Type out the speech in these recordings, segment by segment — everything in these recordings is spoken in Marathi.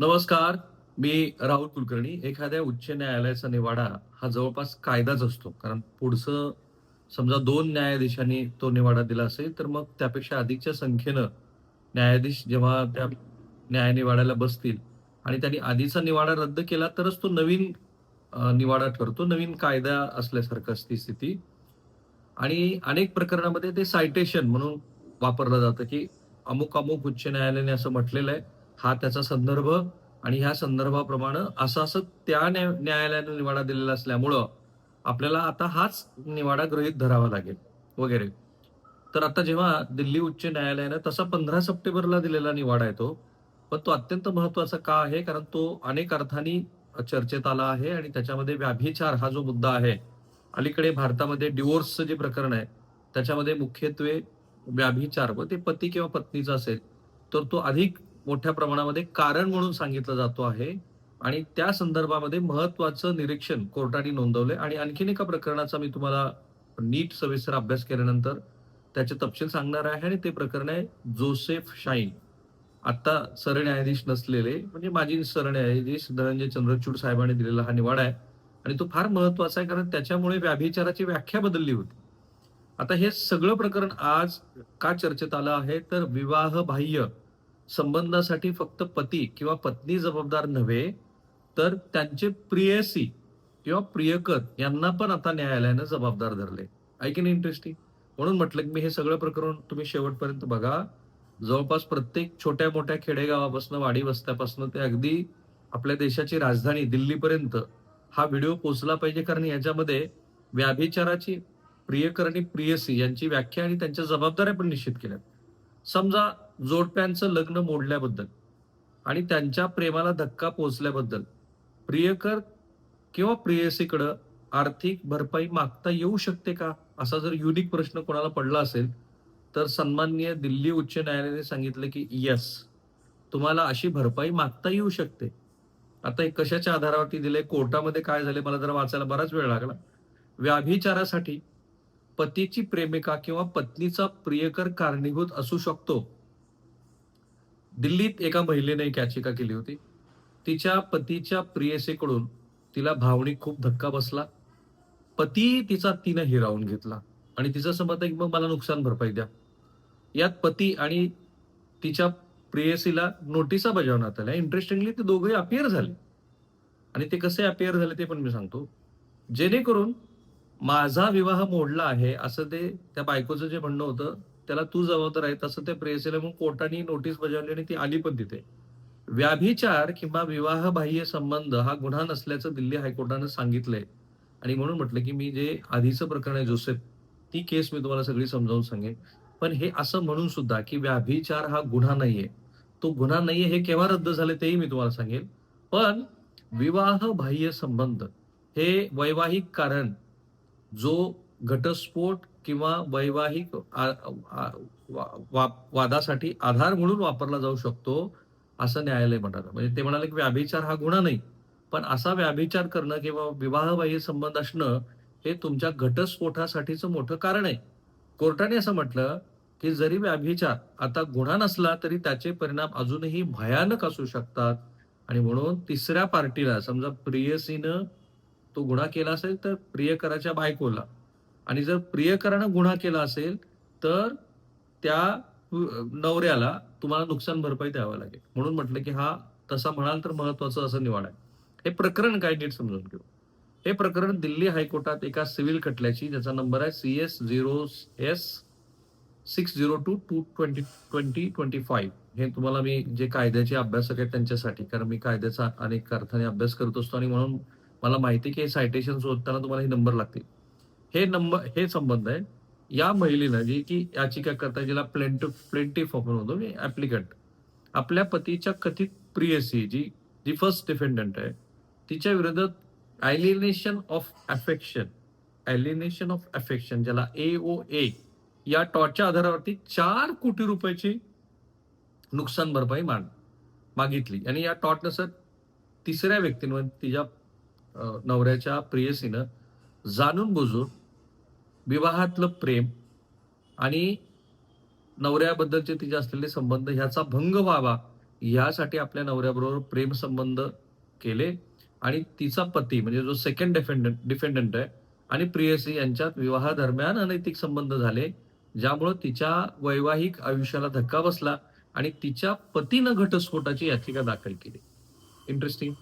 नमस्कार मी राहुल कुलकर्णी. एखाद्या उच्च न्यायालयाचा निवाडा हा जवळपास कायदाच असतो. कारण पुढचं समजा दोन न्यायाधीशांनी तो निवाडा दिला असेल तर मग त्यापेक्षा अधिकच्या संख्येनं न्यायाधीश जेव्हा त्या न्यायनिवाड्याला बसतील आणि त्यांनी आधीचा निवाडा रद्द केला तरच तो नवीन निवाडा ठरतो. नवीन कायदा असल्यासारखं असती स्थिती. आणि अनेक प्रकरणामध्ये ते सायटेशन म्हणून वापरलं जातं की अमुक अमुक उच्च न्यायालयाने असं म्हटलेलं आहे. हा त्याचा संदर्भ आणि ह्या संदर्भाप्रमाणे असं असं त्या न्या न्यायालयानं निवाडा दिलेला असल्यामुळं आपल्याला आता हाच निवाडा गृहीत धरावा लागेल वगैरे. तर आता जेव्हा दिल्ली उच्च न्यायालयानं तसा पंधरा सप्टेंबरला दिलेला निवाडा आहे तो पण तो अत्यंत महत्त्वाचा का आहे? कारण तो अनेक अर्थानी चर्चेत आला आहे आणि त्याच्यामध्ये व्याभिचार हा जो मुद्दा आहे अलीकडे भारतामध्ये डिवोर्सचं जे प्रकरण आहे त्याच्यामध्ये मुख्यत्वे व्याभिचार व ते पती किंवा पत्नीचा असेल तर तो अधिक मोठ्या प्रमाणामध्ये कारण म्हणून सांगितलं जातो आहे. आणि त्या संदर्भामध्ये महत्वाचं निरीक्षण कोर्टाने नोंदवलंय. आणि आणखीन एका प्रकरणाचा मी तुम्हाला नीट सविस्तर अभ्यास केल्यानंतर त्याचे तपशील सांगणार आहे. आणि ते प्रकरण आहे जोसेफ शाईन. आता सरन्यायाधीश नसलेले म्हणजे माजी सरन्यायाधीश धनंजय चंद्रचूड साहेबांनी दिलेला हा निवाडा आहे. आणि तो फार महत्त्वाचा आहे कारण त्याच्यामुळे व्याभिचाराची व्याख्या बदलली होती. आता हे सगळं प्रकरण आज का चर्चेत आलं आहे? तर विवाह बाह्य. संबंधासाठी फक्त पती किंवा पत्नी जबाबदार नव्हे तर त्यांचे प्रियसी किंवा प्रियकर यांना पण आता न्यायालयानं जबाबदार धरले. ऐकीन इंटरेस्टिंग? म्हणून म्हटलं की मी हे सगळं प्रकरण तुम्ही शेवटपर्यंत बघा. जवळपास प्रत्येक छोट्या मोठ्या खेडेगावापासून वाडी वस्त्यापासून ते अगदी आपल्या देशाची राजधानी दिल्लीपर्यंत हा व्हिडिओ पोचला पाहिजे. कारण याच्यामध्ये व्याभिचाराची प्रियकर आणि प्रियसी यांची व्याख्या आणि त्यांच्या जबाबदाऱ्या पण निश्चित केल्या समजा जोडप्यांचं लग्न मोडल्याबद्दल आणि त्यांच्या प्रेमाला धक्का पोचल्याबद्दल प्रियकर किंवा प्रियसीकडं आर्थिक भरपाई मागता येऊ शकते का? असा जर युनिक प्रश्न कोणाला पडला असेल तर सन्माननीय दिल्ली उच्च न्यायालयाने सांगितलं की यस तुम्हाला अशी भरपाई मागता येऊ शकते. आता हे कशाच्या आधारावरती दिले कोर्टामध्ये काय झाले मला जरा वाचायला बराच वेळ लागला. व्याभिचारासाठी पतीची प्रेमिका किंवा पत्नीचा प्रियकर कारणीभूत असू शकतो. दिल्लीत एका महिलेने एक याचिका केली होती. तिच्या पतीच्या प्रियसेकडून तिला भावनिक खूप धक्का बसला. पती तिचा तिनं हिरावून घेतला. आणि तिचं असं मत आहे की मग मला नुकसान भरपाई द्या. यात पती आणि तिच्या प्रेयसीला नोटिसा बजावण्यात आल्या. इंटरेस्टिंगली ते दोघे अपियर झाले. आणि ते कसे अपियर झाले ते पण मी सांगतो. जेणेकरून माझा विवाह मोडला आहे असं ते त्या बायकोचं जे म्हणणं होतं त्याला तू जबाबदार आहे तसं त्या प्रेयसीला मग कोर्टाने नोटीस बजावली आणि ती आली पण तिथे. व्याभिचार किंवा विवाहबाह्य संबंध हा गुन्हा नसल्याचं दिल्ली हायकोर्टानं सांगितलंय. आणि म्हणून म्हटलं की मी जे आधीचं प्रकरण आहे जोसेफ ती केस मी तुम्हाला सगळी समजावून सांगेन. पण हे असं म्हणून सुद्धा की व्याभिचार हा गुन्हा नाहीये. तो गुन्हा नाहीये हे केव्हा रद्द झाले तेही मी तुम्हाला सांगेन. पण विवाह बाह्य संबंध हे वैवाहिक कारण जो घटस्फोट किंवा वैवाहिक वा- वा- वादासाठी आधार म्हणून वापरला जाऊ शकतो असं न्यायालय म्हणालं म्हणजे ते म्हणाले की व्याभिचार हा गुन्हा नाही पण असा व्याभिचार करणं किंवा विवाहबाह्य संबंध असणं हे तुमच्या घटस्फोटासाठीचं मोठं कारण आहे. कोर्टाने असं म्हटलं की जरी व्याभिचार आता गुन्हा नसला तरी त्याचे परिणाम अजूनही भयानक असू शकतात. आणि म्हणून तिसऱ्या पार्टीला समजा प्रियसीनं तो गुन्हा केला असेल तर प्रियकराच्या बायकोला आणि जर प्रियकरानं गुन्हा केला असेल तर त्या नवऱ्याला तुम्हाला नुकसान भरपाई द्यावं लागेल. म्हणून म्हटलं की हा तसा म्हणाल तर महत्वाचं असं निवाड आहे. हे प्रकरण काय नीट समजून घेऊ. हे प्रकरण दिल्ली हायकोर्टात एका सिव्हिल खटल्याची ज्याचा नंबर आहे C S zero S six zero two two twenty twenty twenty five. हे तुम्हाला मी जे कायद्याचे अभ्यासक आहेत त्यांच्यासाठी कारण मी कायद्याचा अनेक अर्थाने अभ्यास करत असतो आणि म्हणून मला माहिती आहे की हे सायटेशन शोधताना तुम्हाला हे नंबर लागतील. हे नंबर हे संबंध आहे. या महिलेनं जी की याचिका करता जिला प्लेंट प्लेंटिफ आपण होतो मी ऍप्लिकंट आपल्या पतीच्या कथित प्रियसी जी जी फर्स्ट डिफेंडंट आहे तिच्या विरोधात alienation of affection alienation of affection ज्याला ए ओ ए या टॉर्चच्या आधारावरती चार कोटी रुपयाची नुकसान भरपाई मान मागितली. आणि या टॉटनुसार तिसऱ्या व्यक्तींवर तिच्या नवऱ्याच्या प्रियसीनं जाणून बुजून विवाहातलं प्रेम आणि नवऱ्याबद्दलचे तिचे असलेले संबंध ह्याचा भंग व्हावा यासाठी आपल्या नवऱ्याबरोबर प्रेम संबंध केले. आणि तिचा पती म्हणजे जो सेकंड डिफेंडंट डिफेंडंट आहे आणि प्रियसी यांच्यात विवाहादरम्यान अनैतिक संबंध झाले ज्यामुळं तिच्या वैवाहिक आयुष्याला धक्का बसला आणि तिच्या पतीनं घटस्फोटाची याचिका दाखल केली. इंटरेस्टिंग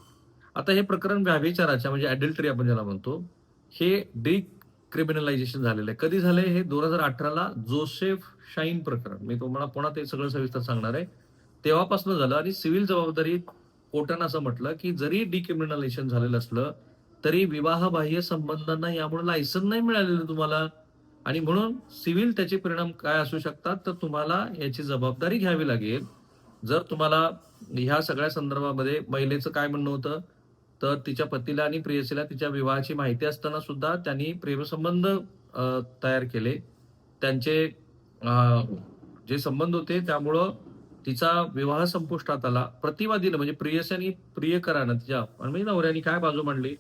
आता हे प्रकरण व्याभिचाराच्या म्हणजे ॲडल्ट्री आपण ज्याला म्हणतो हे डी क्रिमिनलायझेशन झालेलं आहे. कधी झालंय हे? दोन हजार अठराला जोसेफ शाईन प्रकरण. मी तुम्हाला पुन्हा ते सगळं सविस्तर सांगणार आहे. तेव्हापासून झालं आणि सिव्हिल जबाबदारी कोर्टानं असं म्हटलं की जरी डिक्रिमिनलायझेशन झालेलं असलं तरी विवाहबाह्य संबंधांना यामुळे लायसन नाही मिळालेलं तुम्हाला. आणि म्हणून सिव्हिल त्याचे परिणाम काय असू शकतात? तर तुम्हाला याची जबाबदारी घ्यावी लागेल. जर तुम्हाला ह्या सगळ्या संदर्भामध्ये महिलेचं काय म्हणणं होतं? तर तिच्या पतीला आणि प्रेयसीला तिच्या विवाहाची माहिती असताना सुद्धा त्यांनी प्रेमसंबंध तयार केले. त्यांचे जे संबंध होते त्यामुळं तिचा विवाह संपुष्टात आला. प्रतिवादीनं म्हणजे प्रियसी प्रियकरानं तिच्या म्हणजे नवऱ्याने काय बाजू मांडली?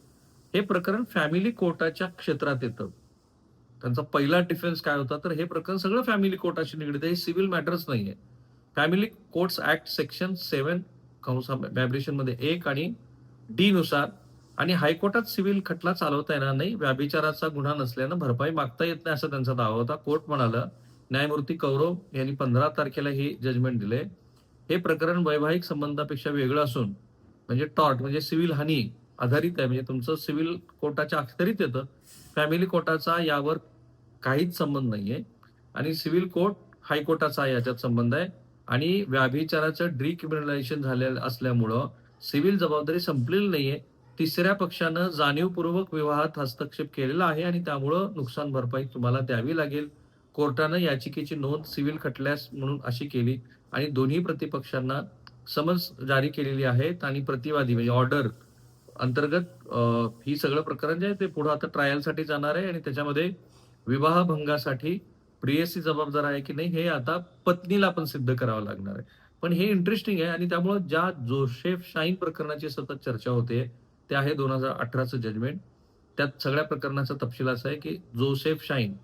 हे प्रकरण फॅमिली कोर्टाच्या क्षेत्रात येतं. त्यांचा पहिला डिफेन्स काय होता? तर हे प्रकरण सगळं फॅमिली कोर्टाशी निगडीत आहे. हे सिव्हिल मॅटर्स नाहीये. Family courts act section seven कंसा मॅब्रेशनमध्ये एक आणि डी नुसार आणि हायकोर्टात सिव्हिल खटला चालवता येणार नाही व्याभिचाराचा गुन्हा नसल्यानं भरपाई मागता येत नाही असा त्यांचा दावा होता. कोर्ट म्हणालं न्यायमूर्ती कौरव यांनी पंधरा तारखेला ही जजमेंट दिले हे प्रकरण वैवाहिक संबंधापेक्षा वेगळं असून म्हणजे टॉर्ट म्हणजे सिव्हिल हानी आधारित आहे. म्हणजे तुमचं सिव्हिल कोर्टाच्या अखत्यारीत येतं. फॅमिली कोर्टाचा यावर काहीच संबंध नाहीये. आणि सिव्हिल कोर्ट हायकोर्टाचा याच्यात संबंध आहे. आणि व्याभिचाराचं डिक्रिमिनलायझेशन झालेलं असल्यामुळं सिव्हिल जबाबदारी संपलेली नाहीये. तिसऱ्या पक्षानं जाणीवपूर्वक विवाहात हस्तक्षेप केलेला आहे आणि त्यामुळं नुकसान भरपाई तुम्हाला द्यावी लागेल. कोर्टानं याचिकेची नोंद सिव्हिल खटल्यास म्हणून अशी केली आणि दोन्ही प्रतिपक्षांना समन्स जारी केलेली आहेत आणि प्रतिवादी म्हणजे ऑर्डर अंतर्गत ही सगळं प्रकरण जे आहे ते पुढे आता ट्रायलसाठी जाणार आहे आणि त्याच्यामध्ये विवाह भंगासाठी प्रियसी जबाबदार आहे की नाही हे आता पत्नीला पण सिद्ध करावं लागणार आहे. पण हे इंटरेस्टिंग आहे आणि त्यामुळे ज्या जोसेफ शाईन प्रकरणाची सतत चर्चा होते ते आहे दोन हजार अठराचं जजमेंट त्यात सगळ्या प्रकरणाचा तपशील असा आहे की जोसेफ शाईन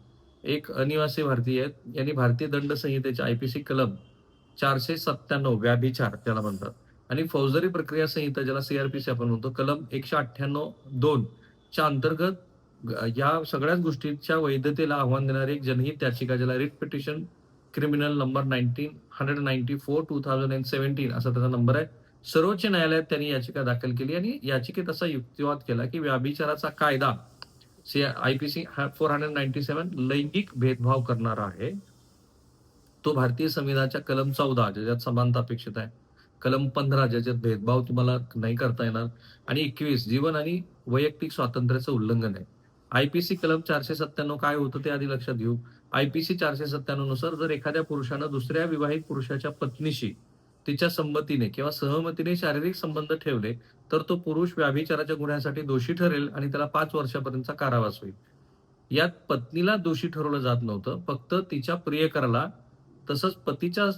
एक अनिवासी भारतीय आहेत यांनी भारतीय दंड संहितेच्या आयपीसी कलम चारशे सत्त्याण्णव व्याभिचार त्याला म्हणतात आणि फौजदारी प्रक्रिया संहिता ज्याला सीआरपीसी आपण म्हणतो कलम एकशे अठ्ठ्याण्णव दोन च्या अंतर्गत ग- या सगळ्याच गोष्टीच्या वैधतेला आव्हान देणारी एक जनहित याचिका ज्याला writ petition criminal number nineteen hundred ninety four two thousand and seventeen असा त्याचा नंबर आहे. सर्वोच्च न्यायालयात त्यांनी याचिका दाखल केली आणि याचिकेत असा युक्तिवाद केला की व्याभिचाराचा कायदा IPC four hundred ninety seven लैंगिक भेदभाव करणारा आहे. तो भारतीय संविधानाच्या कलम चौदा ज्याच्यात समानता अपेक्षित आहे. कलम पंधरा ज्याच्यात भेदभाव तुम्हाला नाही करता येणार. आणि एकवीस जीवन आणि वैयक्तिक स्वातंत्र्याचं उल्लंघन आहे. आयपीसी कलम चारशे सत्त्याण्णव काय होतं ते आधी लक्षात घेऊ. आयपीसी चारशे सत्त्याण्णवनुसार जर एखाद्या पुरुषानं दुसऱ्या विवाहित पुरुषाच्या पत्नीशी तिच्या संमतीने किंवा सहमतीने शारीरिक संबंध ठेवले तर तो पुरुष व्याभिचाराच्या गुन्ह्यासाठी दोषी ठरेल आणि त्याला पाच वर्षापर्यंतचा कारावास होईल. यात पत्नीला दोषी ठरवलं जात नव्हतं फक्त तिच्या प्रियकराला तसंच पतीच्या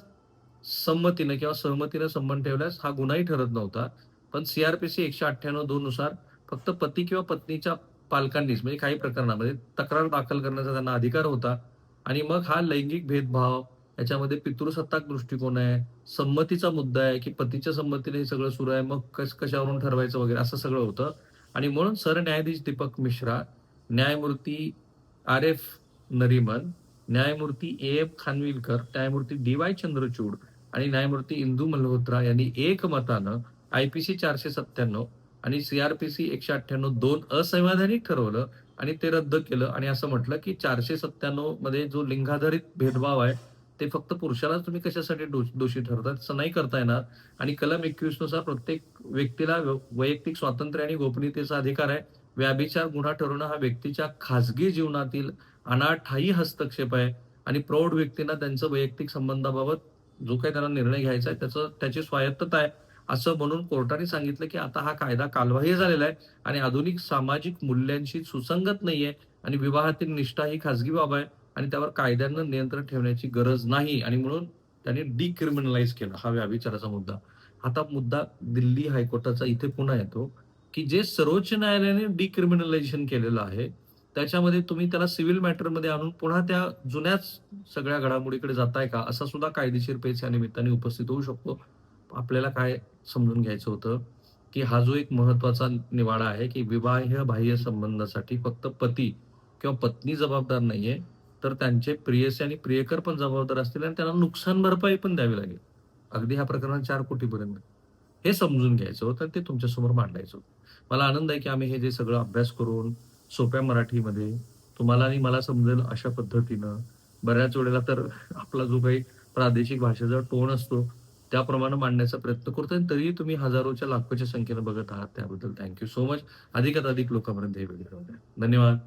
संमतीने किंवा सहमतीने संबंध ठेवल्यास हा गुन्हाही ठरत नव्हता. पण सीआरपीसी एकशे अठ्ठ्याण्णव दोन नुसार फक्त पती किंवा पत्नीच्या पालकांनीच म्हणजे काही प्रकरणामध्ये तक्रार दाखल करण्याचा त्यांना अधिकार होता. आणि मग हा लैंगिक भेदभाव याच्यामध्ये पितृसत्ताक दृष्टिकोन आहे संमतीचा मुद्दा आहे की पतीच्या संमतीने हे सगळं सुरू आहे मग कश कशावरून ठरवायचं वगैरे असं सगळं होतं. आणि म्हणून सरन्यायाधीश दीपक मिश्रा न्यायमूर्ती आर एफ नरिमन न्यायमूर्ती ए एफ खानविलकर न्यायमूर्ती डी वाय चंद्रचूड आणि न्यायमूर्ती इंदू मल्होत्रा यांनी एकमतानं आयपीसी चारशे सत्त्याण्णव आणि सीआरपीसी एकशे अठ्ठ्याण्णव दोन असंवैधानिक ठरवलं आणि ते रद्द केलं. आणि असं म्हटलं की चारशे सत्त्याण्णवमध्ये जो लिंगाधारित भेदभाव आहे ते फक्त पुरुषालाच तुम्ही कशासाठी दोष- दोषी ठरतात असं नाही करता येणार. आणि कलम एकवीसनुसार प्रत्येक व्यक्तीला व्य- वैयक्तिक स्वातंत्र्य आणि गोपनीयतेचा अधिकार आहे. व्याभिचार गुन्हा ठरवणं हा व्यक्तीच्या खासगी जीवनातील अनाठायी हस्तक्षेप आहे. आणि प्रौढ व्यक्तींना त्यांचं वैयक्तिक संबंधाबाबत जो काही त्यांना निर्णय घ्यायचा आहे त्याचं त्याची स्वायत्तता आहे. असं म्हणून कोर्टाने सांगितलं की आता हा कायदा कालबाह्य झालेला आहे आणि आधुनिक सामाजिक मूल्यांशी सुसंगत नाहीये आणि विवाहातील निष्ठा ही खासगी बाब आहे आणि त्यावर कायद्यानं नियंत्रण ठेवण्याची गरज नाही. आणि म्हणून त्यांनी डिक्रिमिनलाइज केलं. हा व्याभिचाराचा मुद्दा. आता मुद्दा दिल्ली हायकोर्टाचा इथे पुन्हा येतो की जे सर्वोच्च न्यायालयाने डिक्रिमिनलायझेशन केलेलं आहे त्याच्यामध्ये तुम्ही त्याला सिव्हिल मॅटरमध्ये आणून पुन्हा त्या जुन्याच सगळ्या घडामोडीकडे जाताय का? असा सुद्धा कायदेशीर पेच या निमित्ताने उपस्थित होऊ शकतो. आपल्याला काय समजून घ्यायचं होतं? की हा जो एक महत्त्वाचा निवाडा आहे की विवाह बाह्य संबंधासाठी फक्त पती किंवा पत्नी जबाबदार नाहीये तर त्यांचे प्रियसी आणि प्रियकर पण जबाबदार असतील आणि त्यांना नुकसान भरपाई पण द्यावी लागेल. अगदी ह्या प्रकरणात चार कोटीपर्यंत. हे समजून घ्यायचं होतं आणि ते तुमच्यासमोर मांडायचं होतं. मला आनंद आहे की आम्ही हे जे सगळं अभ्यास करून सोप्या मराठीमध्ये तुम्हाला आणि मला समजेल अशा पद्धतीनं. बऱ्याच वेळेला तर आपला जो काही प्रादेशिक भाषेचा टोन असतो त्याप्रमाणे मांडण्याचा प्रयत्न करतो आणि तरीही तुम्ही हजारोच्या लाखोच्या संख्येने बघत आहात त्याबद्दल. थँक्यू सो मच अधिकात अधिक लोकांपर्यंत हे व्हिडिओ धन्यवाद.